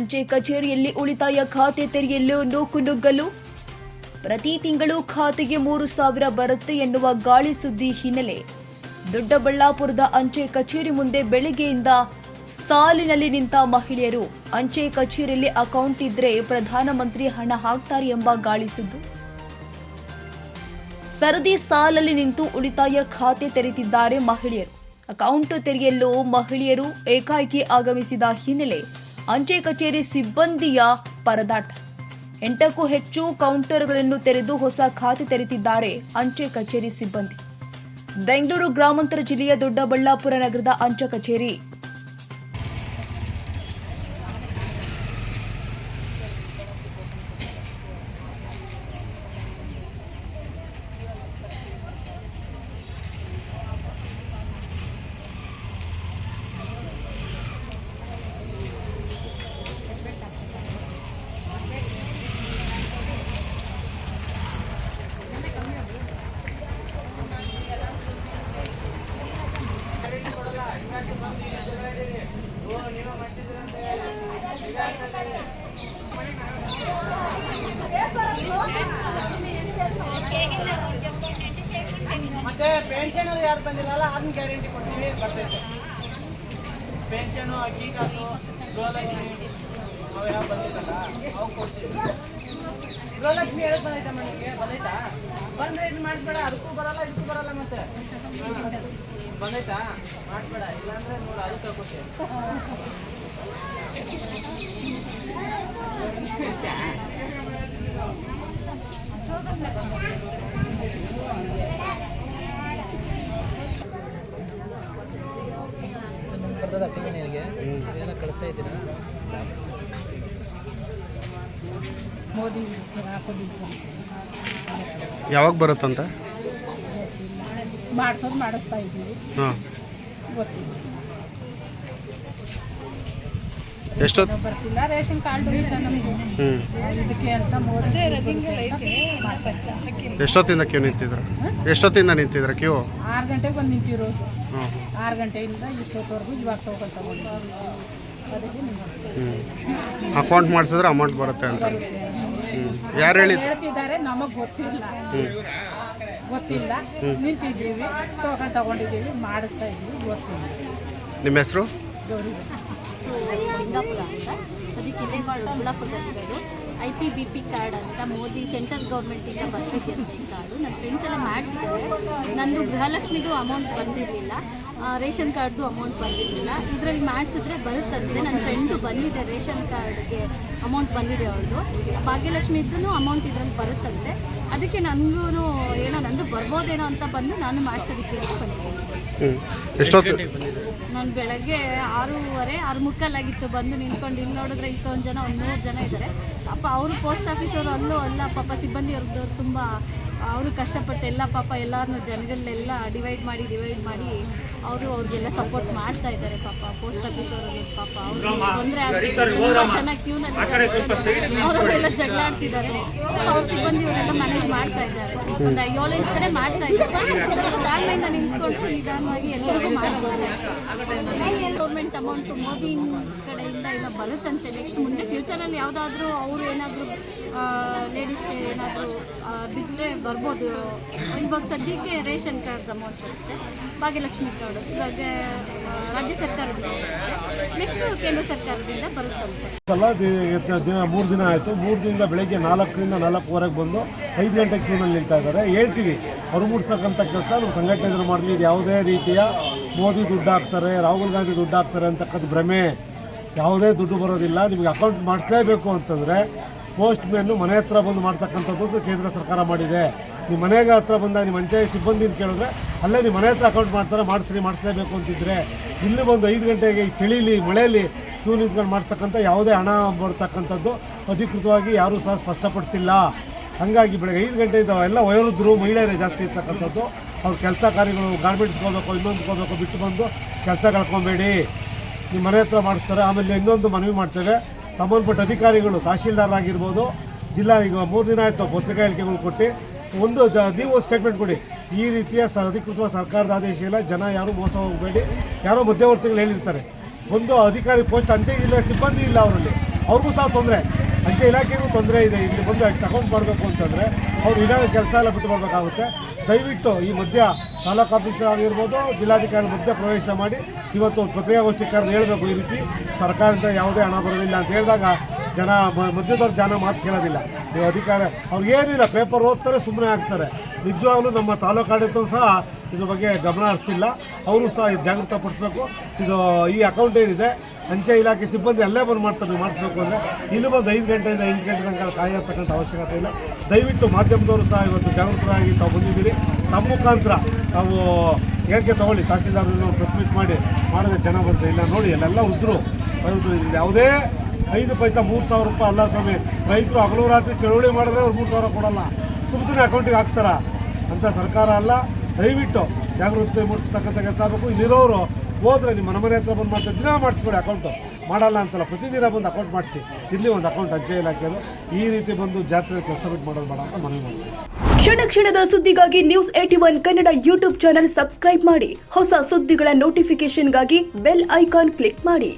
ಅಂಚೆ ಕಚೇರಿಯಲ್ಲಿ ಉಳಿತಾಯ ಖಾತೆ ತೆರೆಯಲು ನೂಕುನುಗ್ಗಲು ಪ್ರತಿ ತಿಂಗಳು ಖಾತೆಗೆ ಮೂರು ಸಾವಿರ ಬರುತ್ತೆ ಎನ್ನುವ ಗಾಳಿ ಸುದ್ದಿ ಹಿನ್ನೆಲೆ. ದೊಡ್ಡಬಳ್ಳಾಪುರದ ಅಂಚೆ ಕಚೇರಿ ಮುಂದೆ ಬೆಳಗ್ಗೆಯಿಂದ ಸಾಲಿನಲ್ಲಿ ನಿಂತ ಮಹಿಳೆಯರು. ಅಂಚೆ ಕಚೇರಿಯಲ್ಲಿ ಅಕೌಂಟ್ ಇದ್ರೆ ಪ್ರಧಾನಮಂತ್ರಿ ಹಣ ಹಾಕ್ತಾರೆ ಎಂಬ ಗಾಳಿ ಸುದ್ದಿ. ಸರದಿ ಸಾಲಲ್ಲಿ ನಿಂತು ಉಳಿತಾಯ ಖಾತೆ ತೆರೆದಿದ್ದಾರೆ ಮಹಿಳೆಯರು. ಅಕೌಂಟ್ ತೆರೆಯಲು ಮಹಿಳೆಯರು ಏಕಾಏಕಿ ಆಗಮಿಸಿದ ಹಿನ್ನೆಲೆ ಅಂಚೆ ಕಚೇರಿ ಸಿಬ್ಬಂದಿಯ ಪರದಾಟ. ಎಂಟಕ್ಕೂ ಹೆಚ್ಚು ಕೌಂಟರ್ಗಳನ್ನು ತೆರೆದು ಹೊಸ ಖಾತೆ ತೆರೆದಿದ್ದಾರೆ ಅಂಚೆ ಕಚೇರಿ ಸಿಬ್ಬಂದಿ. ಬೆಂಗಳೂರು ಗ್ರಾಮಾಂತರ ಜಿಲ್ಲೆಯ ದೊಡ್ಡಬಳ್ಳಾಪುರ ನಗರದ ಅಂಚೆ ಕಚೇರಿ ಮತ್ತೆ ಪೆನ್ಷನ್ ಯಾರು ಬಂದಿರಲ್ಲ ಅದನ್ನ ಗ್ಯಾರಂಟಿ ಕೊಡ್ತೀವಿ ಬರ್ತೈತೆ. ಪೆನ್ಷನು ಅಕ್ಕಿ ಕಾಸು ಗೃಹಲಕ್ಷ್ಮಿ ಅವು ಯಾವ ಬಂದಿರಲ್ಲ ಅವು ಕೊಡ್ತೀವಿ. ಗೃಹಲಕ್ಷ್ಮಿ ಹೇಳಕ್ ಬಂದೈತೆ ಮನೆಗೆ ಬಂದೈತಾ? ಬಂದ್ರೆ ಇದು ಮಾಡ್ಬೇಡ ಅದಕ್ಕೂ ಬರಲ್ಲ ಇದಕ್ಕೂ ಬರಲ್ಲ ಮತ್ತೆ. ಬಂದೈತಾ? ಮಾಡಬೇಡ ಇಲ್ಲಾಂದ್ರೆ ನೋಡು ಅದಕ್ಕೆ ಹಾಕೋತೀವಿ ಬರ್ತದ ಮನೆಯವರಿಗೆ ಇದೆಲ್ಲ ಕಳಿಸ್ತಾ ಇದ್ದೀರಾ? ಮೋದಿ ಹಾಕೋದಿಲ್ಲ ಯಾವಾಗ ಬರುತ್ತಂತ? ಮಾಡಿಸೋದು ಮಾಡಿಸ್ತಾ ಇದ್ದೀವಿ. ಹಾಂ. ಗೊತ್ತಿಲ್ಲ. ಎಷ್ಟೊತ್ತು ಬರ್ತಿಲ್ಲ. ರೇಷನ್ ಕಾರ್ಡ್ ಹ್ಞೂ ಎಷ್ಟೊತ್ತಿಂದ ಕ್ಯೂ ನಿಂತಿದ್ರ ಎಷ್ಟೊತ್ತಿಂದ ನಿಂತಿದ್ರ ಕ್ಯೂ ಆರು ಗಂಟೆಗೆ ಬಂದು ನಿಂತಿರು. ಆರು ಗಂಟೆಯಿಂದ ಇಷ್ಟೊತ್ತವರೆಗೂ ಇವಾಗ ಟೋಕನ್ ಹ್ಞೂ ಅಕೌಂಟ್ ಮಾಡಿಸಿದ್ರೆ ಅಮೌಂಟ್ ಬರುತ್ತೆ ಅಂತ. ಹ್ಞೂ ಯಾರು ಹೇಳಿದ್ರು ಹೇಳ್ತಿದ್ದಾರೆ ನಮಗೆ ಗೊತ್ತಿಲ್ಲ. ಗೊತ್ತಿಲ್ಲ. ನಿಂತಿದ್ದೀವಿ. ಟೋಕನ್ ತಗೊಂಡಿದ್ದೀವಿ. ಮಾಡಿಸ್ತಾ ಇದ್ದೀವಿ. ಗೊತ್ತಿಲ್ಲ. ನಿಮ್ಮ ಹೆಸರು? ಗೌರಿ ಸಿಂಗಾಪುರ ಅಂತ. ಅದಕ್ಕೆ ಇಲ್ಲೇ ಇರೋದು I P B P card ಅಂತ ಮೋದಿ ಸೆಂಟ್ರಲ್ ಗೌರ್ಮೆಂಟಿಂದ ಬರ್ತಿದೆ ಅಂತ ಈ ಕಾರ್ಡು ನನ್ನ ಫ್ರೆಂಡ್ಸ್ ಎಲ್ಲ ಮಾಡಿಸಿದ್ದಾರೆ ನಂದು ಗೃಹಲಕ್ಷ್ಮಿದು ಅಮೌಂಟ್ ಬಂದಿರಲಿಲ್ಲ. ರೇಷನ್ ಕಾರ್ಡ್ದು ಅಮೌಂಟ್ ಬಂದಿರಲಿಲ್ಲ. ಇದರಲ್ಲಿ ಮಾಡಿಸಿದ್ರೆ ಬರುತ್ತಂತೆ ನನ್ನ ಫ್ರೆಂಡು ಬಂದಿದೆ ರೇಷನ್ ಕಾರ್ಡ್ಗೆ ಅಮೌಂಟ್ ಬಂದಿದೆ ಅವ್ರದ್ದು ಭಾಗ್ಯಲಕ್ಷ್ಮಿದ್ದು ಅಮೌಂಟ್ ಇದರಲ್ಲಿ ಬರುತ್ತಂತೆ. ಅದಕ್ಕೆ ನನಗೂ ಏನೋ ನಂದು ಬರ್ಬೋದೇನೋ ಅಂತ ಬಂದು ನಾನು ಮಾಡಿಸೋದಕ್ಕೆ ಬಂದಿದ್ದೀನಿ ಎಷ್ಟೊತ್ತು? ನಾನು ಬೆಳಗ್ಗೆ ಆರೂವರೆ ಆರು ಮುಕ್ಕಾಲಾಗಿತ್ತು ಬಂದು ನಿಂತ್ಕೊಂಡು ಇಲ್ಲಿ ನೋಡಿದ್ರೆ ಇಷ್ಟೊಂದು ಜನ ಒಂದು ಮೂರು ಜನ ಇದ್ದಾರೆ ಪಾಪ ಅವರು ಪೋಸ್ಟ್ ಆಫೀಸವರು ಅಲ್ಲೂ ಅಲ್ಲ ಪಾಪ ಸಿಬ್ಬಂದಿ ಅವ್ರದ್ದು ತುಂಬ ಅವರು ಕಷ್ಟಪಟ್ಟು ಎಲ್ಲ ಪಾಪ ಎಲ್ಲರನ್ನೂ ಜನಗಳನ್ನೆಲ್ಲ ಡಿವೈಡ್ ಮಾಡಿ ಡಿವೈಡ್ ಮಾಡಿ ಅವರು ಅವ್ರಿಗೆಲ್ಲ ಸಪೋರ್ಟ್ ಮಾಡ್ತಾ ಇದ್ದಾರೆ ಪಾಪ ಪೋಸ್ಟ್ ಆಫೀಸವರು ಪಾಪ. ಅವ್ರಿಗೆ ತೊಂದರೆ ಆಗ್ತಿದೆ ತುಂಬ ಚೆನ್ನಾಗಿ ಕ್ಯೂನಲ್ಲಿ ಅವರೆಲ್ಲ ಜಗಳ ಆಡ್ತಿದ್ದಾರೆ ಅವ್ರ ಸಿಬ್ಬಂದಿ ಅವರೆಲ್ಲ ಮ್ಯಾನೇಜ್ ಮಾಡ್ತಾ ಇದ್ದಾರೆ. ಒಂದು ಏಳೆಂಟು ಕಡೆ ಮಾಡ್ತಾ ಇದ್ದಾರೆ. ನಿಂತ್ಕೊಂಡು ನಿಧಾನವಾಗಿ ಎಲ್ಲರಿಗೂ ಮಾಡ್ಬೋದು. ಗೌರ್ಮೆಂಟ್ ಅಮೌಂಟ್ ಮೋದಿ ಕಡೆಯಿಂದ ಬರುತ್ತಂತೆ ನೆಕ್ಸ್ಟ್ ಮುಂದೆ ಫ್ಯೂಚರಲ್ಲಿ ಯಾವುದಾದ್ರೂ ಅವರು ಏನಾದರೂ ಲೇಡೀಸ್ಗೆ ಏನಾದರೂ ಬಿಟ್ಟರೆ ಬರ್ಬೋದು. ಇವಾಗ ಸದ್ಯಕ್ಕೆ ರೇಷನ್ ಕಾರ್ಡ್ ಅಮೌಂಟ್ ಬರುತ್ತೆ. ಭಾಗ್ಯಲಕ್ಷ್ಮಿ ಕಾರ್ಡು ಇವಾಗ ರಾಜ್ಯ ಸರ್ಕಾರದಿಂದ ನೆಕ್ಸ್ಟ್ ಕೇಂದ್ರ ಸರ್ಕಾರದಿಂದ ಬರುತ್ತಂತೆ. ದಿನ, ಮೂರು ದಿನ ಆಯಿತು. ಮೂರು ದಿನದ ಬೆಳಗ್ಗೆ ನಾಲ್ಕರಿಂದ ನಾಲ್ಕೂವರೆಗೆ ಬಂದು ಐದು ಗಂಟೆ ಕ್ಯೂನಲ್ಲಿ ನಿಲ್ತಾ ಇದ್ದಾರೆ. ಹೇಳ್ತೀವಿ ಹೊರಮೂಡ್ಸಕ್ಕಂಥ ಕೆಲಸ, ನಮ್ಮ ಸಂಘಟನೆ ಮಾಡಲಿ. ಇದು ಯಾವುದೇ ರೀತಿಯ ಮೋದಿ ದುಡ್ಡು ಹಾಕ್ತಾರೆ ರಾಹುಲ್ ಗಾಂಧಿ ದುಡ್ಡು ಹಾಕ್ತಾರೆ ಅಂತಕ್ಕಂಥ ಭ್ರಮೆ. ಯಾವುದೇ ದುಡ್ಡು ಬರೋದಿಲ್ಲ, ನಿಮಗೆ ಅಕೌಂಟ್ ಮಾಡಿಸ್ಲೇಬೇಕು ಅಂತಂದರೆ ಪೋಸ್ಟ್ ಮ್ಯಾನು ಮನೆ ಹತ್ರ ಬಂದು ಮಾಡ್ತಕ್ಕಂಥದ್ದು ಕೇಂದ್ರ ಸರ್ಕಾರ ಮಾಡಿದೆ. ನಿಮ್ಮ ಮನೆಗೆ ಹತ್ರ ಬಂದಾಗ ನಿಮ್ಮ ಸಿಬ್ಬಂದಿ ಅಂತ ಕೇಳಿದ್ರೆ ಅಲ್ಲೇ ನಿಮ್ಮ ಮನೆ ಹತ್ರ ಅಕೌಂಟ್ ಮಾಡ್ತಾರೆ, ಮಾಡಿಸ್ರಿ, ಮಾಡಿಸ್ಲೇಬೇಕು ಅಂತಿದ್ರೆ ಇಲ್ಲಿ ಬಂದು ಐದು ಗಂಟೆಗೆ ಚಳಿಲಿ ಮಳೆಯಲ್ಲಿ ಕ್ಯೂ ನಿಂತ್ಕೊಂಡು ಮಾಡಿಸ್ತಕ್ಕಂಥ ಯಾವುದೇ ಹಣ ಬರ್ತಕ್ಕಂಥದ್ದು ಅಧಿಕೃತವಾಗಿ ಯಾರೂ ಸಹ ಸ್ಪಷ್ಟಪಡಿಸಿಲ್ಲ. ಹಾಗಾಗಿ ಬೆಳಗ್ಗೆ ಐದು ಗಂಟೆಯಿಂದ ಎಲ್ಲ ವಯೋವೃದ್ಧರು, ಮಹಿಳೆಯರೇ ಜಾಸ್ತಿ ಇರ್ತಕ್ಕಂಥದ್ದು. ಅವ್ರ ಕೆಲಸ ಕಾರ್ಯಗಳು ಗಾರ್ಮೆಂಟ್ಸ್ಗೆ ಹೋಗ್ಬೇಕು ಇನ್ನೊಂದು ಹೋಗ್ಬೇಕು ಬಿಟ್ಟು ಬಂದು ಕೆಲಸ ಕಳ್ಕೊಬೇಡಿ. ನಿಮ್ಮ ಮನೆ ಹತ್ರ ಮಾಡಿಸ್ತಾರೆ. ಆಮೇಲೆ ಇನ್ನೊಂದು ಮನವಿ ಮಾಡ್ತೇವೆ. ಸಂಬಂಧಪಟ್ಟ ಅಧಿಕಾರಿಗಳು ತಹಶೀಲ್ದಾರ್ ಆಗಿರ್ಬೋದು, ಜಿಲ್ಲಾ ಈಗ ಮೂರು ದಿನ ಆಯಿತು ಪತ್ರಿಕಾ ಹೇಳಿಕೆಗಳು ಕೊಟ್ಟು, ಒಂದು ಜ, ನೀವು ಸ್ಟೇಟ್ಮೆಂಟ್ ಕೊಡಿ. ಈ ರೀತಿಯ ಸ, ಅಧಿಕೃತವಾದ ಸರ್ಕಾರದ ಆದೇಶ ಇಲ್ಲ. ಜನ ಯಾರೂ ಮೋಸ ಹೋಗಬೇಡಿ. ಯಾರೋ ಮಧ್ಯವರ್ತಿಗಳು ಹೇಳಿರ್ತಾರೆ. ಒಂದು ಅಧಿಕಾರಿ ಪೋಸ್ಟ್ ಅಂಚೆ ಇಲ್ಲ, ಸಿಬ್ಬಂದಿ ಇಲ್ಲ ಅವರಲ್ಲಿ. ಅವ್ರಿಗೂ ಸಹ ತೊಂದರೆ. ಅಂಚೆ ಇಲಾಖೆಗೂ ತೊಂದರೆ ಇದೆ. ಇಲ್ಲಿ ಬಂದು ಅಷ್ಟು ಅಕೌಂಟ್ ಮಾಡಬೇಕು ಅಂತಂದರೆ, ಅವ್ರು ಇರೋ ಕೆಲಸ ಎಲ್ಲ ಬಿಟ್ಟು ಬರಬೇಕಾಗುತ್ತೆ. ದಯವಿಟ್ಟು ಈ ಮಧ್ಯ ತಾಲೂಕು ಆಫೀಸರ್ ಆಗಿರ್ಬೋದು ಜಿಲ್ಲಾಧಿಕಾರಿ ಮಧ್ಯ ಪ್ರವೇಶ ಮಾಡಿ, ಇವತ್ತು ಪತ್ರಿಕಾಗೋಷ್ಠಿ ಕರೆದು ಹೇಳಬೇಕು ಈ ರೀತಿ. ಸರ್ಕಾರದಿಂದ ಯಾವುದೇ ಹಣ ಬರೋದಿಲ್ಲ ಅಂತ ಹೇಳಿದಾಗ ಜನ ಮಧ್ಯದವ್ರ ಜನ ಮಾತು ಕೇಳೋದಿಲ್ಲ. ನೀವು ಅಧಿಕಾರ ಅವ್ರಿಗೆ ಏನಿಲ್ಲ ಪೇಪರ್ ಓದ್ತಾರೆ ಸುಮ್ಮನೆ ಆಗ್ತಾರೆ ನಿಜವಾಗ್ಲೂ ನಮ್ಮ ತಾಲೂಕು ಸಹ ಇದ್ರ ಬಗ್ಗೆ ಗಮನ ಹರಿಸಿಲ್ಲ. ಅವರು ಸಹ ಜಾಗೃತ ಪಡಿಸ್ಬೇಕು. ಇದು ಈ ಅಕೌಂಟ್ ಏನಿದೆ, ಅಂಚೆ ಇಲಾಖೆ ಸಿಬ್ಬಂದಿ ಅಲ್ಲೇ ಬಂದು ಮಾಡ್ತಾರೆ ಮಾಡಿಸ್ಬೇಕು ಅಂದರೆ ಇಲ್ಲಿ ಬಂದು ಐದು ಗಂಟೆಯಿಂದ ಎಂಟು ಗಂಟೆ ತನಕ ಕಾಯಿರ್ತಕ್ಕಂಥ ಅವಶ್ಯಕತೆ ಇಲ್ಲ. ದಯವಿಟ್ಟು ಮಾಧ್ಯಮದವರು ಸಹ ಇವತ್ತು ಜಾಗೃತರಾಗಿ ತಾವು ಬಂದಿದ್ದೀರಿ. ತಮ್ಮ ಮುಖಾಂತರ ತಾವು ಹೇಳಿಕೆ ತಗೊಳ್ಳಿ. ತಹಸೀಲ್ದಾರ್ ಪ್ರೆಸ್ ಮೀಟ್ ಮಾಡಿ. ಮಾಡಿದ್ರೆ ಜನ ಬಂದರೆ ಇಲ್ಲ, ನೋಡಿ, ಅಲ್ಲೆಲ್ಲ ಉದ್ರು. ಯಾವುದೇ ಐದು ಪೈಸಾ ಮೂರು ಸಾವಿರ ರೂಪಾಯಿ ಅಲ್ಲ ಸ್ವಾಮಿ. ರೈತರು ಹಗಲು ರಾತ್ರಿ ಚಳುವಳಿ ಮಾಡಿದ್ರೆ ಅವ್ರು ಮೂರು ಸಾವಿರ ಕೊಡಲ್ಲ. ಸುಮ್ಮ ಸುಮ್ಮನೆ ಅಕೌಂಟಿಗೆ ಹಾಕ್ತಾರ. ಅಂತ ಸರ್ಕಾರ ಅಲ್ಲ, ದಯವಿಟ್ಟು ಜಾಗೃತಿ ಮೂಡಿಸ್ತಕ್ಕಂಥ ಕೆಲಸ ಆಗಬೇಕು. ಇಲ್ಲಿರೋರು ಹೋದ್ರೆ ನಿಮ್ಮ ಮನೆ ಮನೆ ಹತ್ರ ಬಂದು ಮಾಡ್ತಾರೆ ದಿನ ಮಾಡಿಸ್ಕೊಡಿ ಅಕೌಂಟು ಮಾಡಲ್ಲ ಅಂತಲ್ಲ ಪ್ರತಿದಿನ ಬಂದು ಅಕೌಂಟ್ ಮಾಡಿಸಿ. ಇಲ್ಲಿ ಒಂದು ಅಕೌಂಟ್ ಅಂಚೆ ಇಲಾಖೆದು ಈ ರೀತಿ ಬಂದು ಜಾತ್ರೆ ಕೆಲಸ ಬಿಟ್ಟು ಮಾಡೋದು ಬೇಡ ಅಂತ ಮನವಿ ಮಾಡ್ತೀನಿ. ಕ್ಷಣ ಕ್ಷಣದ ಸುದ್ದಿಗಾಗಿ news eighty one Kannada YouTube channel subscribe ಮಾಡಿ. ಹೊಸ ಸುದ್ದಿಗಳ ನೋಟಿಫಿಕೇಶನ್ಗಾಗಿ ಬೆಲ್ ಐಕಾನ್ ಕ್ಲಿಕ್ ಮಾಡಿ.